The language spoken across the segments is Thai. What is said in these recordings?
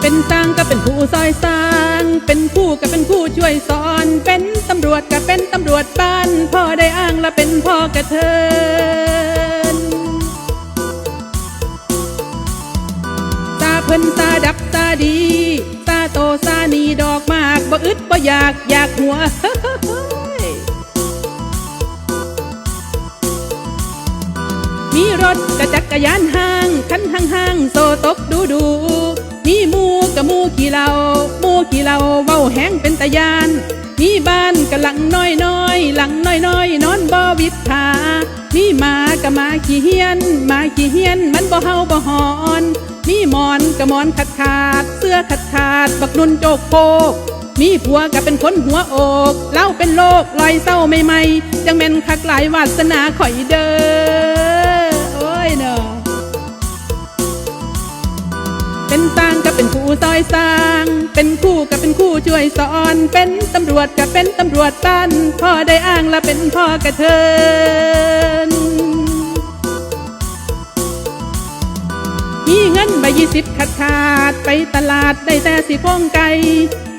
เป็นต่างก็เป็นผู้ซอยสร้าง เป็นผู้ก็เป็นผู้ช่วยสอน เป็นตำรวจก็เป็นตำรวจบ้านพ่อได้อ้างและเป็นพ่อกระเทินซาเพิ่นซาดับซาดีซาโตซานีดอกมากบ่อึดบ่อยากอยากหัวมีรถกระจักรยานห้างคันห้างห้างโซตกดูดู มีมูกะมูขี่เหล่ามูขี่เหล่าเว้าแห้งเป็นตะยาน มีบ้านกะหลังน้อยน้อยหลังน้อยน้อยนอนบ่วิดขามีหมากะหมาขี้เฮียนหมาขี้เฮียนมันบ่เฮาบ่หอนมีหมอนกะหมอนขาดขาด เสื้อขาดขาด บักนุนโจกโคกมีผัวก็เป็นคนหัวอกเล่าเป็นโลกลอยเศร้าใหม่จังแม่นคักหลายวาสนาข่อยเด้อ เป็นสร้างก็เป็นผู้ซอยสร้าง เป็นคู่ก็เป็นคู่ช่วยสอน เป็นตำรวจก็เป็นตำรวจบ้าน พ่อได้อ้างและเป็นพ่อกระเทินมีเงินใบยี่สิบขาดขาดไปตลาดได้แต่สิพงไก่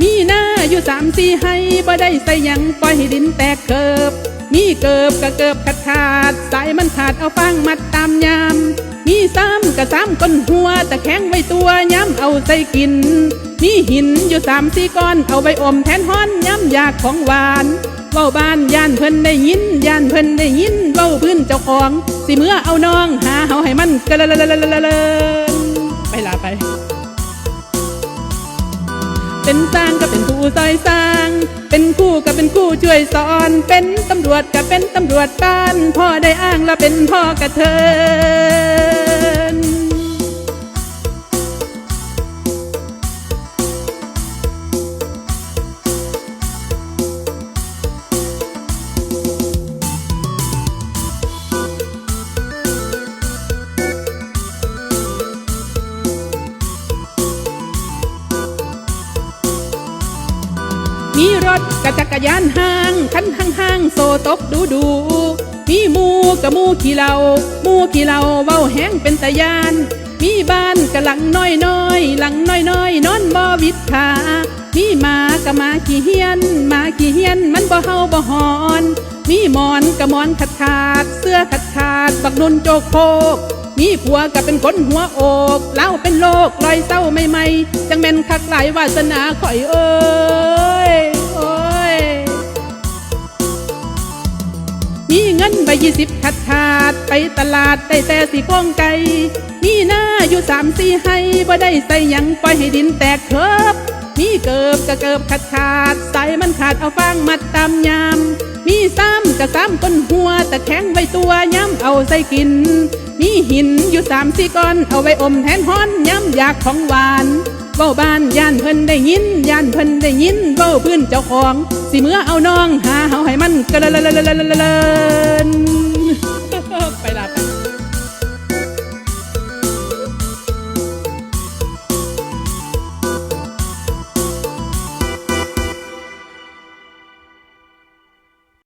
มีหน้าอยู่สามสี่ให้บ่ได้ใส่ยังปล่อยให้ดินแตกเกิบ มีเกิบกะเกิบขาดขาด สายมันขาดเอาฟางมัดตามยาม มีซ้ำกะซ้ำก้นหัวแต่แข็งไว้ตัวย้ำเอาใส่กิน มีหินอยู่สามสี่ก้อนเอาไปอมแทนฮ้อนย้ำอยากของหวานเว้าบ้านย่านเพิ่นได้ยินย่านเพิ่นได้ยินเว้าพื้นเจ้าของ สิเมื่อเอาน้องหาเฮาให้มันกะละละละละละละไปลาไป เป็นสร้างก็เป็นผู้ซอยสร้าง เป็นคู่ก็เป็นคู่ช่วยสอน เป็นตำรวจก็เป็นตำรวจบ้าน พ่อได้อ้างและเป็นพ่อกระเทิน มีรถกระจักรยานห้างคันห้างห้างโซตกดูดู มีมูกะมูขี่เหลามูขี่เหลาเว้าแห้งเป็นตะยาน มีบ้านกะหลังน้อยน้อยหลังน้อยน้อยนอนบ่วิดขามีหมากะหมาขี้เฮียนหมาขี้เฮียนมันบ่เฮาบ่หอน มีหมอนกะหมอนขาดขาด เสื้อขาดขาด บักนุนโจกโคกมีผัวก็เป็นคนหัวอกเล่าเป็นโลกลอยเศร้าใหม่จังแม่นคักหลายวาสนาข่อยเอ้ มีเงินใบยี่สิบขาดขาดไปตลาดได้แต่สีพวงไก่มีหน้าอยู่สามสี่ให้บ่ได้ใส่ยังปล่อยให้ดินแตกเคิบมีเกิบกะเกิบขาดขาดใสายมันขาดเอาฟางมัดตามยาม มีซ้ำกะซ้ำก้นหัวแต่แข็งไว้ตัวย้ำเอาใส่กิน มีหินอยู่สามสี่ก้อนเอาไว้อมแทนฮ้อนย้ำอยากของหวาน เบ้าบ้านย่านเพิ่นได้ยินย่านเพิ่นได้ยินเบ้าพื้นเจ้าของ สิเมื่อเอาน้องหาเฮาให้มันกระเลเลเลเลาลเลไปละ